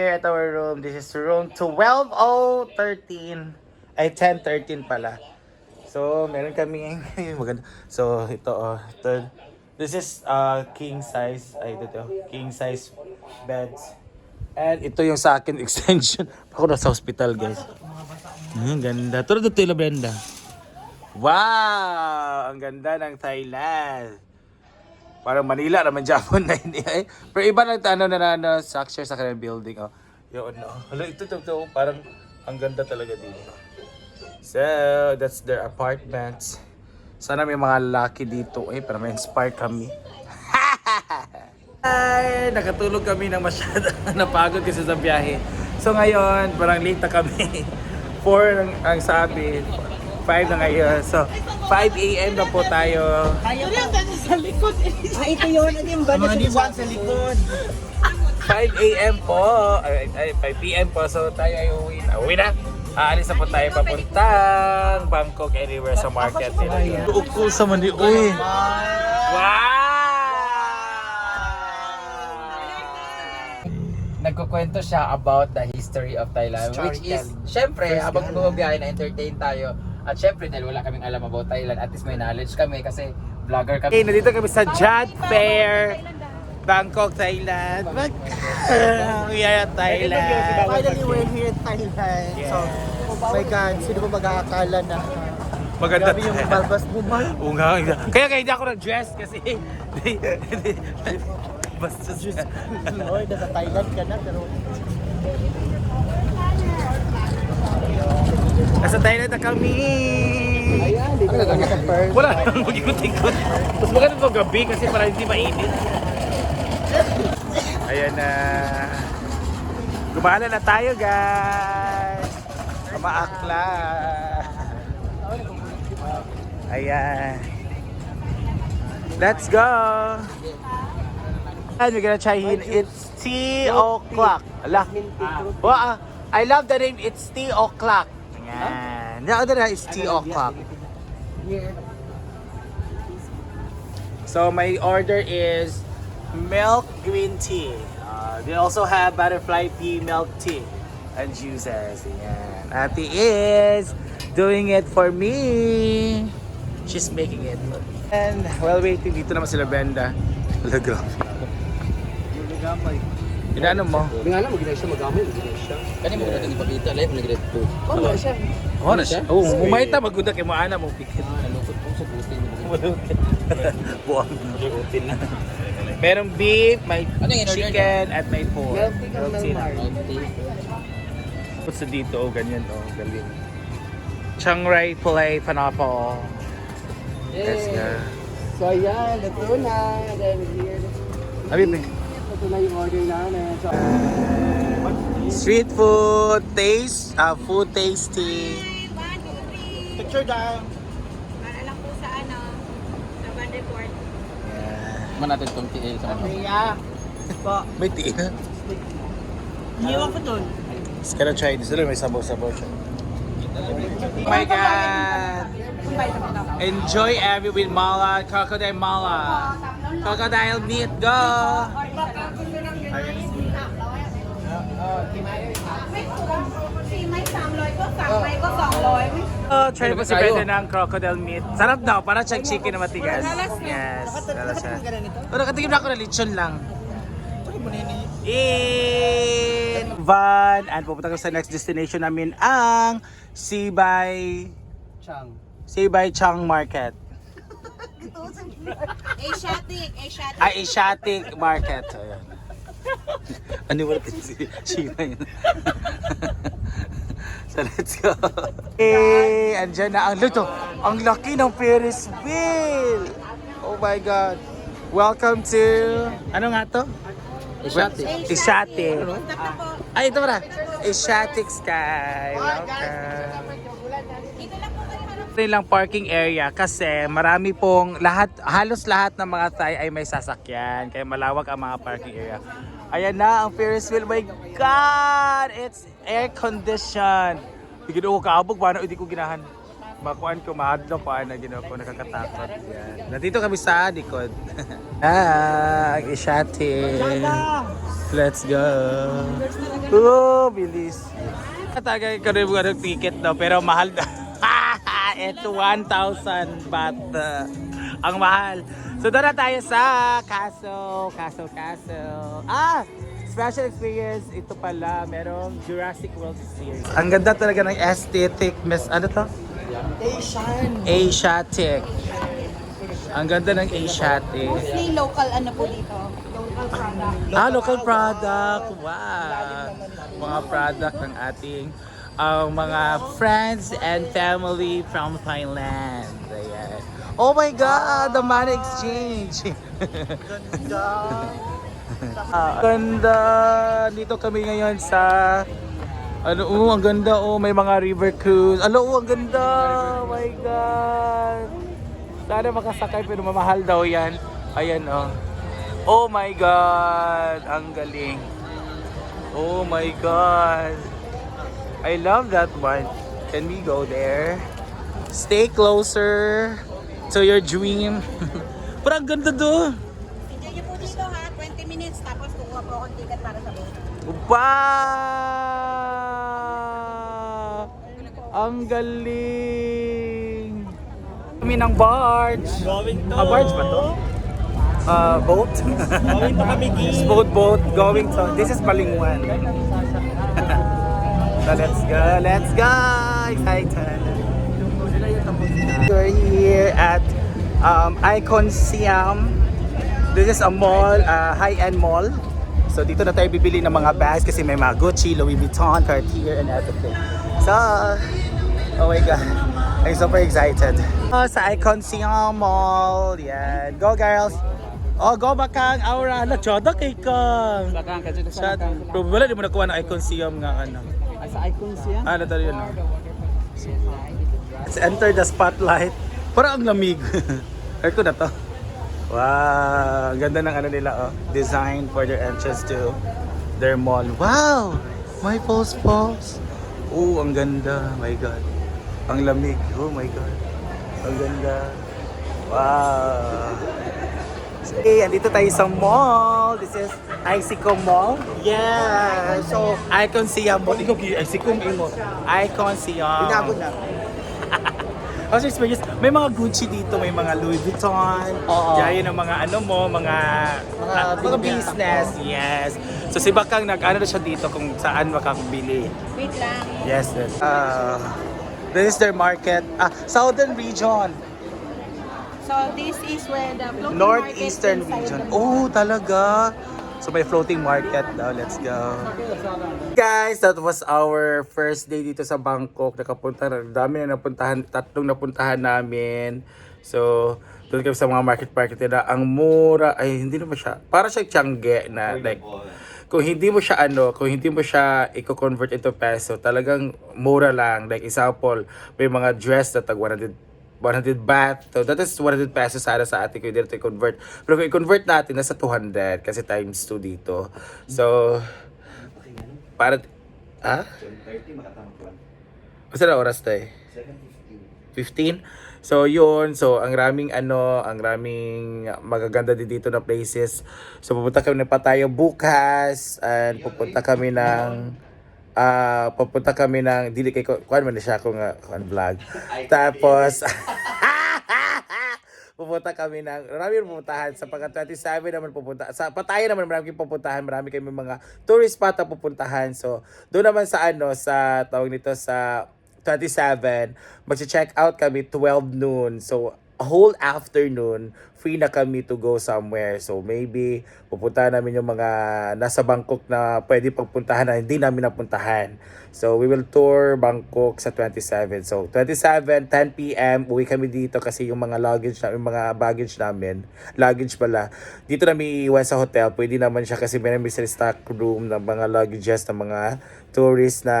Here at our room, this is room 12013. Ay, 1013 pala. So, meron kami maganda. So, ito oh, ito. This is uh, king size, ay ito, ito king size beds. And ito yung sa akin extension. Ako nasa hospital, guys. Ang ganda. Turo dito yung Brenda. Wow! Ang ganda ng Thailand. Parang Manila naman Japan na hindi ay. Pero iba lang ano na na, na structure sa kanilang building. Oh. Yun, oh. Hala, ito, ito, ito. Parang ang ganda talaga dito. So, that's their apartments. Sana may mga lalaki dito eh, para ma-inspire kami. Ay, nakatulog kami ng masyado. Napagod kasi sa biyahe. So ngayon, parang late na kami. 4 ang, ang sabi. 5 na ngayon. So, 5 a.m. na po tayo. Ah, ito yun. Ano yung ba? Mga diwan sa likod. 5 a.m. po. Ay, ay, 5 p.m. po. So tayo ay uwi na. Uwi na. Aalis na po tayo papuntang Bangkok anywhere sa market nila. Uko sa mandi. Uy. Wow! nagkukwento siya about the history of Thailand which is syempre habang bumabiyahe na entertain tayo at syempre dahil wala kaming alam about Thailand at least may knowledge kami kasi vlogger Okay, kami nandito kami sa Jad Fair, Bangkok, Thailand. Mag... yeah, Thailand. Finally, we're here in Thailand. So, oh my God, sino ba mag-aakala na Maganda. grabe yung balbas bumal? Oo nga. Kaya kaya hindi ako nag-dress kasi basta siya. Lord, nasa Thailand ka na, pero Nasa Thailand na kami. ayan, na. Wala nang mag-ikot-ikot. Mas maganda ito gabi kasi para hindi mainit. Ayan na. Gumala na tayo guys. Maakla. Ayan. Let's go. And we're gonna try it. It's tea o'clock. Ala. Wow, I love the name. It's tea o'clock. Ayan. The other is tea o'clock. So my order is milk green tea. Uh, they also have butterfly pea milk tea and juices. Ayan. Ate is doing it for me. She's making it. And while waiting, dito naman sila Brenda. Wala, grabe. Inaano mo? Hindi nga alam, mag siya, mag-amay, mag siya. kani mo natin ipakita live na grade 2 Oh, wala siya. Oh, na siya. Oh, mumayta magunda kay mo ana mo pikit. nalukot po sa buti Buwang utin na. Merong beef, may Ano chicken, at may pork. Tea kang sa dito, oh, ganyan, oh, galing. Chiang Rai Filet Pineapple. Let's go. So, ayan, luto na. Then, here, Abi, na yung order namin. So, Street food, taste, uh, food tasty. Picture down. Para lang po sa ano, sa band report. Yeah. man natin tong TL sa mga Yeah. Po. May tiin na. Hiwa ko dun. Just gonna try this. May sabaw-sabaw siya. Oh my God! Enjoy every with mala, crocodile mala. Crocodile meat, go! Oh, try po si Brenda ng crocodile meat. Sarap daw, para check chicken na matigas. Yes, wala siya. Pero katikim na ako na lechon lang. In van, and pupunta ko sa next destination namin ang Sibay Chang. Sibay Chang Market. Asiatic, Asiatic. Ay, Asiatic Market. Ayan. ano wala si Sheila yun? so let's go. Hey, andyan na ang luto. Ang laki ng Ferris wheel. Oh my God. Welcome to... Ano nga to? Asiatic. Asiatic. Ay, ito pala. Asiatic Sky. Welcome. Dito lang po kayo hanap. Ito lang parking area kasi marami pong lahat halos lahat ng mga Thai ay may sasakyan kaya malawak ang mga parking area. Ayan na ang Ferris wheel. My God! It's air conditioned. Hindi ko kaabog paano hindi ko ginahan. makuan ko mahadlo pa na ginawa ko nakakatakot. Yan. Nandito kami sa likod. ah, isyate. Let's go. Oh, bilis. Katagay ko rin mga ticket daw pero mahal daw. Ito 1,000 baht. uh, ang mahal. So doon na tayo sa Castle, Castle, Castle. Ah! Special experience, ito pala, merong Jurassic World experience. Ang ganda talaga ng aesthetic, miss, ano to? Asian. Asiatic. Ang ganda ng Asiatic. Mostly local ano po dito. Ah, local product. Wow. Mga product ng ating ang mga friends and family from Thailand. Ayan. Oh my God, the money exchange. Ganda. Ganda. Dito kami ngayon sa ano, oh, ang ganda oh, may mga river cruise. Ano, oh, ang ganda. Oh my God. Sana makasakay pero mamahal daw yan. Ayan oh. Oh my God. Ang galing. Oh my God. I love that one. Can we go there? Stay closer to your dream. Pero ang ganda doon. Tignan niyo po dito ha, 20 minutes tapos kukuha po akong ticket para sa boat. Wow! Ang galing! Kami ng barge. Going to. Ah, barge ba to? Uh, boat? Going to kami This boat boat going to, this is Balingwan. So let's go, let's go! Excited! We're here at um, Icon Siam. This is a mall, uh, high-end mall. So dito na tayo bibili ng mga bags kasi may mga Gucci, Louis Vuitton, Cartier, and everything. So, oh my God. I'm super excited. Oh, sa Icon Siam Mall. Yan. Go girls! Oh, go bakang aura. Ala, choda kay kang. Bakang ka dito Shot. Pero wala di mo nakuha ng Icon Siam nga ano. Sa icon siya. Ano tayo yun? no? Let's enter the spotlight. Parang ang lamig. Air ko na to. Wow! Ang ganda ng ano nila oh. Design for their entrance to their mall. Wow! My pulse pulse. Oh, ang ganda. My God. Ang lamig. Oh my God. Ang ganda. Wow! Hey, andito tayo sa mall. This is Icico Mall. Yeah. So, Icon Siam Mall. Ikaw, Icico mo. Icon Siam. inabot na. Kasi experience, may mga Gucci dito, may mga Louis Vuitton. Oo. Gaya ng mga ano mo, mga Mga ah, mga business. Yes. So si Bakang nag-ano na siya dito kung saan makakabili. Wait lang. Yes. yes. Uh, this is their market. Ah, Southern region. So this is where the floating Northeastern region. Oh, talaga. So may floating market daw. Let's go. Guys, that was our first day dito sa Bangkok. Nakapunta na. Dami na napuntahan. Tatlong napuntahan namin. So, doon kami sa mga market-market nila. Ang mura. Ay, hindi naman siya. Para siya Tiangge na like kung hindi mo siya ano, kung hindi mo siya i-convert into peso, talagang mura lang. Like example, may mga dress na tag 100 100 baht. So that is 100 pesos sana sa atin kung natin i-convert. Pero kung i-convert natin, nasa 200 kasi times 2 dito. So, para... Ah? 30 makatama Basta na oras tayo? 15. So yun, so ang raming ano, ang raming magaganda din dito na places. So pupunta kami na pa tayo bukas and pupunta kami ng ah pupunta kami ng dili kay kuan man siya kung uh, vlog. Tapos pupunta kami ng marami pupuntahan. Sa pagka 27 naman pupunta sa patayan naman marami kayong pupuntahan. Marami kayong mga tourist spot na pupuntahan. So doon naman sa ano sa tawag nito sa 27 magche-check out kami 12 noon. So whole afternoon free na kami to go somewhere. So maybe pupuntahan namin yung mga nasa Bangkok na pwede pagpuntahan na hindi namin napuntahan. So we will tour Bangkok sa 27 so 27 10 p.m. uwi kami dito kasi yung mga luggage na yung mga baggage namin luggage pala dito namin iiwan sa hotel. Pwede naman siya kasi may stock room ng mga luggages ng mga tourists na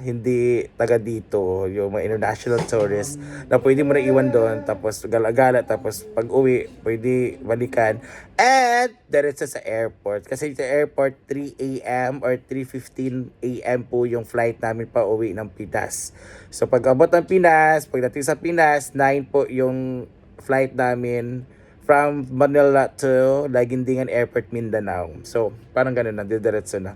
hindi taga dito yung mga international tourists na pwede mo na iwan doon tapos gala-gala tapos pag uwi pwede balikan and diretso sa airport kasi sa airport 3 a.m. or 3.15 a.m. po yung flight namin pa uwi ng Pinas so pag abot ng Pinas pagdating sa Pinas 9 po yung flight namin from Manila to Lagindingan Airport Mindanao so parang ganun na diretso na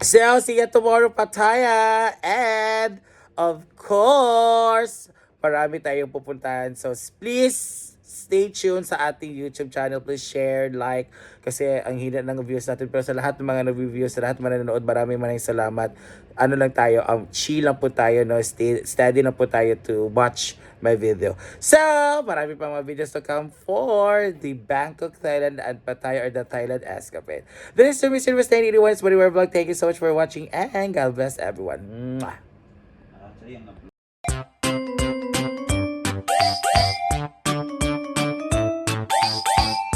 So, see you tomorrow, Pattaya! And, of course, marami tayong pupuntahan. So, please, stay tuned sa ating YouTube channel. Please share, like, kasi ang hina ng views natin. Pero sa lahat ng mga nag-views, sa lahat mga nanonood, maraming maraming salamat. Ano lang tayo, um, chill lang po tayo, no? Stay, steady lang po tayo to watch my video. So, marami pang mga videos to come for the Bangkok, Thailand and Pattaya or the Thailand Escapade. This is Mr. Mr. 981's Body Vlog. Thank you so much for watching and God bless everyone. Mwah!